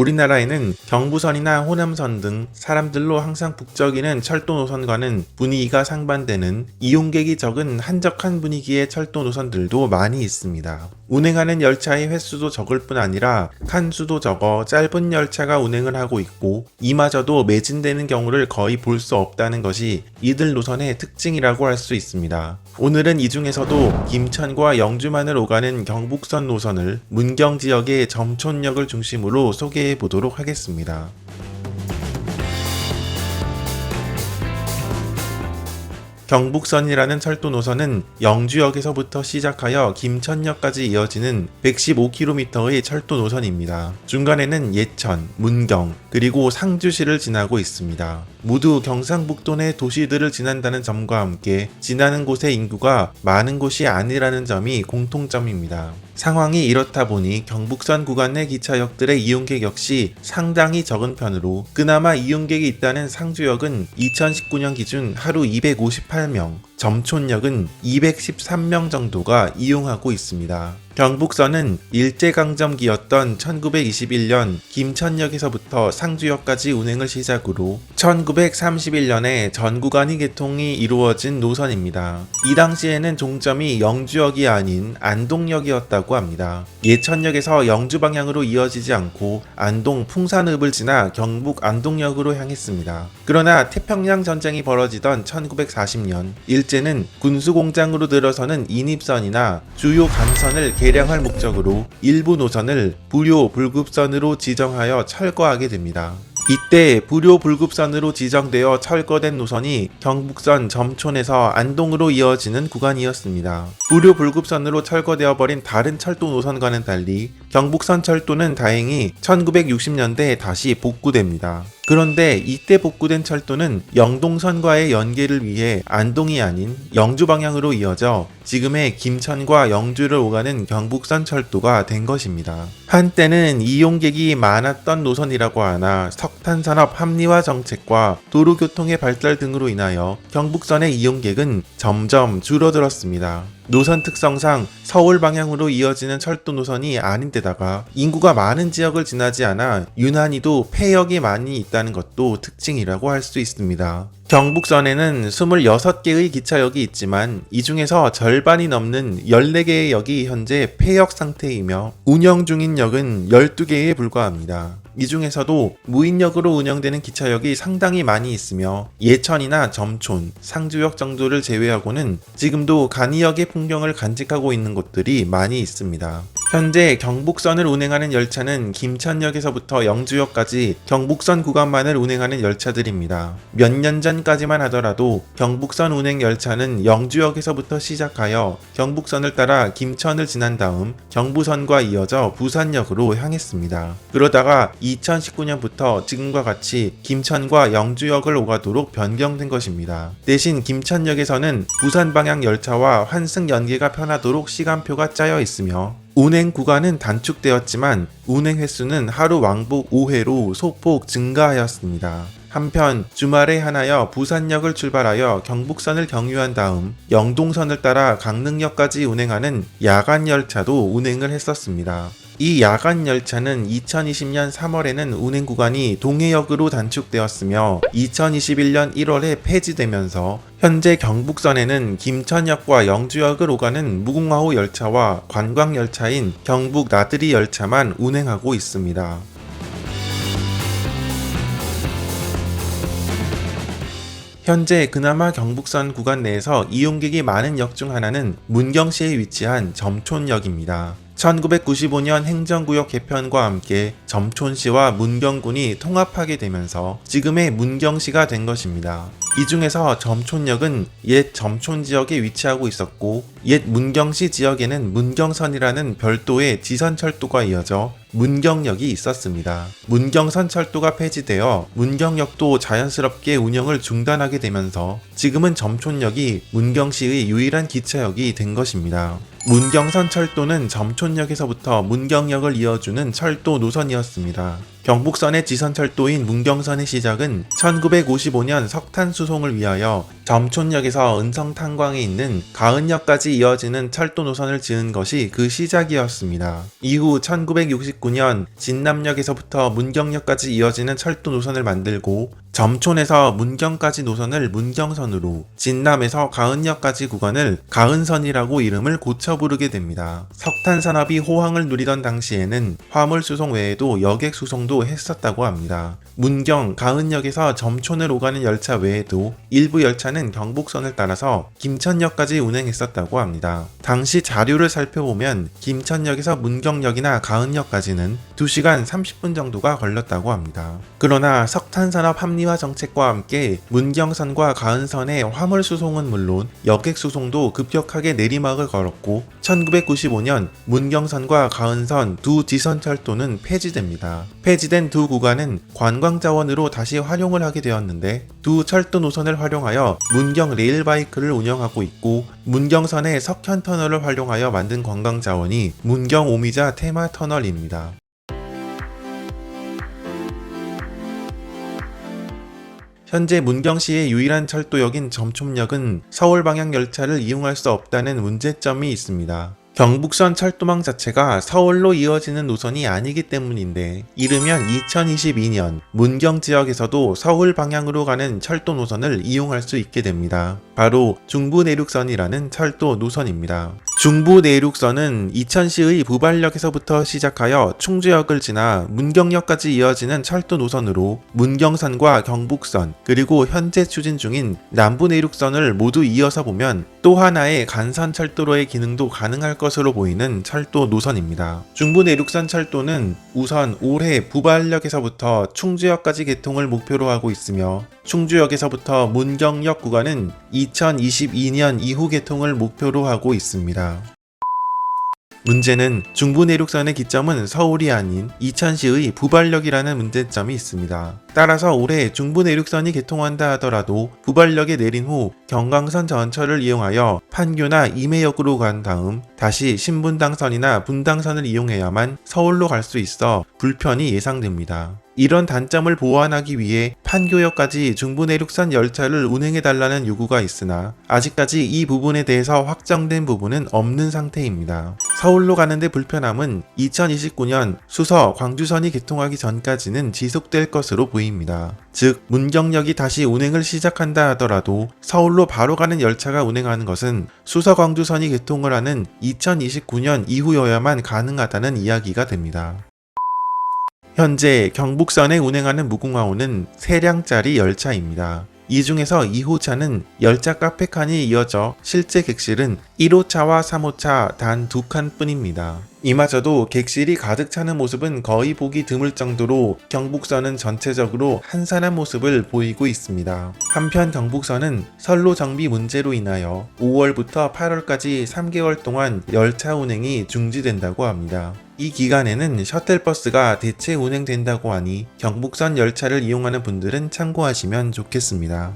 우리나라에는 경부선이나 호남선 등 사람들로 항상 북적이는 철도 노선과는 분위기가 상반되는 이용객이 적은 한적한 분위기의 철도 노선들도 많이 있습니다. 운행하는 열차의 횟수도 적을 뿐 아니라 칸수도 적어 짧은 열차가 운행을 하고 있고 이마저도 매진되는 경우를 거의 볼 수 없다는 것이 이들 노선의 특징이라고 할 수 있습니다. 오늘은 이 중에서도 김천과 영주만을 오가는 경북선 노선을 문경 지역의 점촌역을 중심으로 소개해 보도록 하겠습니다. 경북선이라는 철도 노선은 영주역에서부터 시작하여 김천역까지 이어지는 115km의 철도 노선입니다. 중간에는 예천, 문경, 그리고 상주시를 지나고 있습니다. 모두 경상북도 내 도시들을 지난다는 점과 함께 지나는 곳의 인구가 많은 곳이 아니라는 점이 공통점입니다. 상황이 이렇다 보니 경북선 구간 내 기차역들의 이용객 역시 상당히 적은 편으로 그나마 이용객이 있다는 상주역은 2019년 기준 하루 258명, 점촌역은 213명 정도가 이용하고 있습니다. 경북선은 일제강점기였던 1921년 김천역에서부터 상주역까지 운행을 시작으로 1931년에 전 구간이 개통이 이루어진 노선입니다. 이 당시에는 종점이 영주역이 아닌 안동역이었다고 합니다. 예천역에서 영주 방향으로 이어지지 않고 안동 풍산읍을 지나 경북 안동역으로 향했습니다. 그러나 태평양 전쟁이 벌어지던 1940년 일 제는 군수공장으로 들어서는 인입선이나 주요 강선을 개량할 목적으로 일부 노선을 불요 불급선으로 지정하여 철거하게 됩니다. 이때 불요 불급선으로 지정되어 철거된 노선이 경북선 점촌에서 안동으로 이어지는 구간이었습니다. 불요 불급선으로 철거되어 버린 다른 철도 노선과는 달리 경북선 철도는 다행히 1960년대에 다시 복구됩니다. 그런데 이때 복구된 철도는 영동선과의 연계를 위해 안동이 아닌 영주 방향으로 이어져 지금의 김천과 영주를 오가는 경북선 철도가 된 것입니다. 한때는 이용객이 많았던 노선이라고 하나 석탄산업 합리화 정책과 도로교통의 발달 등으로 인하여 경북선의 이용객은 점점 줄어들었습니다. 노선 특성상 서울 방향으로 이어지는 철도 노선이 아닌 데다가 인구가 많은 지역을 지나지 않아 유난히도 폐역이 많이 있다는 것도 특징이라고 할 수 있습니다. 경북선에는 26개의 기차역이 있지만 이 중에서 절반이 넘는 14개의 역이 현재 폐역 상태이며 운영 중인 역은 12개에 불과합니다. 이 중에서도 무인역으로 운영되는 기차역이 상당히 많이 있으며 예천이나 점촌, 상주역 정도를 제외하고는 지금도 간이역의 풍경을 간직하고 있는 곳들이 많이 있습니다. 현재 경북선을 운행하는 열차는 김천역에서부터 영주역까지 경북선 구간만을 운행하는 열차들입니다. 몇 년 전까지만 하더라도 경북선 운행 열차는 영주역에서부터 시작하여 경북선을 따라 김천을 지난 다음 경부선과 이어져 부산역으로 향했습니다. 그러다가 2019년부터 지금과 같이 김천과 영주역을 오가도록 변경된 것입니다. 대신 김천역에서는 부산 방향 열차와 환승 연계가 편하도록 시간표가 짜여 있으며 운행 구간은 단축되었지만 운행 횟수는 하루 왕복 5회로 소폭 증가하였습니다. 한편 주말에 하나여 부산역을 출발하여 경북선을 경유한 다음 영동선을 따라 강릉역까지 운행하는 야간 열차도 운행을 했었습니다. 이 야간 열차는 2020년 3월에는 운행 구간이 동해역으로 단축되었으며 2021년 1월에 폐지되면서 현재 경북선에는 김천역과 영주역을 오가는 무궁화호 열차와 관광 열차인 경북 나들이 열차만 운행하고 있습니다. 현재 그나마 경북선 구간 내에서 이용객이 많은 역 중 하나는 문경시에 위치한 점촌역입니다. 1995년 행정구역 개편과 함께 점촌시와 문경군이 통합하게 되면서 지금의 문경시가 된 것입니다. 이 중에서 점촌역은 옛 점촌 지역에 위치하고 있었고 옛 문경시 지역에는 문경선이라는 별도의 지선철도가 이어져 문경역이 있었습니다. 문경선 철도가 폐지되어 문경역도 자연스럽게 운영을 중단하게 되면서 지금은 점촌역이 문경시의 유일한 기차역이 된 것입니다. 문경선 철도는 점촌역에서부터 문경역을 이어주는 철도 노선이었습니다. 경북선의 지선철도인 문경선의 시작은 1955년 석탄 수송을 위하여 점촌역에서 은성탄광에 있는 가은역까지 이어지는 철도 노선을 지은 것이 그 시작이었습니다. 이후 1969년 진남역에서부터 문경역까지 이어지는 철도 노선을 만들고 점촌에서 문경까지 노선을 문경선으로 진남에서 가은역까지 구간을 가은선이라고 이름을 고쳐 부르게 됩니다. 석탄 산업이 호황을 누리던 당시에는 화물 수송 외에도 여객 수송도 했었다고 합니다. 문경, 가은역에서 점촌을 오가는 열차 외에도 일부 열차는 경북선을 따라서 김천역까지 운행했었다고 합니다. 당시 자료를 살펴보면 김천역에서 문경역이나 가은역까지는 2시간 30분 정도가 걸렸다고 합니다. 그러나 석탄산업 합리 화 정책과 함께 문경선과 가은선의 화물 수송은 물론 여객 수송도 급격하게 내리막을 걸었고 1995년 문경선과 가은선 두 지선 철도는 폐지됩니다. 폐지된 두 구간은 관광 자원으로 다시 활용을 하게 되었는데 두 철도 노선을 활용하여 문경 레일바이크를 운영하고 있고 문경선의 석현 터널을 활용하여 만든 관광 자원이 문경 오미자 테마 터널입니다. 현재 문경시의 유일한 철도역인 점촌역은 서울 방향 열차를 이용할 수 없다는 문제점이 있습니다. 경북선 철도망 자체가 서울로 이어지는 노선이 아니기 때문인데 이르면 2022년 문경 지역에서도 서울 방향으로 가는 철도 노선을 이용할 수 있게 됩니다. 바로 중부 내륙선이라는 철도 노선입니다. 중부 내륙선은 이천시의 부발역에서부터 시작하여 충주역을 지나 문경역까지 이어지는 철도 노선으로 문경선과 경북선 그리고 현재 추진 중인 남부 내륙선을 모두 이어서 보면 또 하나의 간선 철도로의 기능도 가능할 것으로 보이는 철도 노선입니다. 중부 내륙선 철도는 우선 올해 부발역에서부터 충주역까지 개통을 목표로 하고 있으며 충주역에서부터 문경역 구간은 2022년 이후 개통을 목표로 하고 있습니다. 문제는 중부 내륙선의 기점은 서울이 아닌 이천시의 부발역이라는 문제점이 있습니다. 따라서 올해 중부 내륙선이 개통한다 하더라도 부발역에 내린 후 경강선 전철을 이용하여 판교나 임해역으로 간 다음 다시 신분당선이나 분당선을 이용해야만 서울로 갈 수 있어 불편이 예상됩니다. 이런 단점을 보완하기 위해 판교역까지 중부내륙선 열차를 운행해달라는 요구가 있으나 아직까지 이 부분에 대해서 확정된 부분은 없는 상태입니다. 서울로 가는데 불편함은 2029년 수서 광주선이 개통하기 전까지는 지속될 것으로 보입니다. 즉, 문경역이 다시 운행을 시작한다 하더라도 서울로 바로 가는 열차가 운행하는 것은 수서 광주선이 개통을 하는 2029년 이후여야만 가능하다는 이야기가 됩니다. 현재 경북선에 운행하는 무궁화호는 3량짜리 열차입니다. 이 중에서 2호차는 열차 카페 칸이 이어져 실제 객실은 1호차와 3호차 단 두 칸뿐입니다. 이마저도 객실이 가득 차는 모습은 거의 보기 드물 정도로 경북선은 전체적으로 한산한 모습을 보이고 있습니다. 한편 경북선은 선로 정비 문제로 인하여 5월부터 8월까지 3개월 동안 열차 운행이 중지된다고 합니다. 이 기간에는 셔틀버스가 대체 운행된다고 하니 경북선 열차를 이용하는 분들은 참고하시면 좋겠습니다.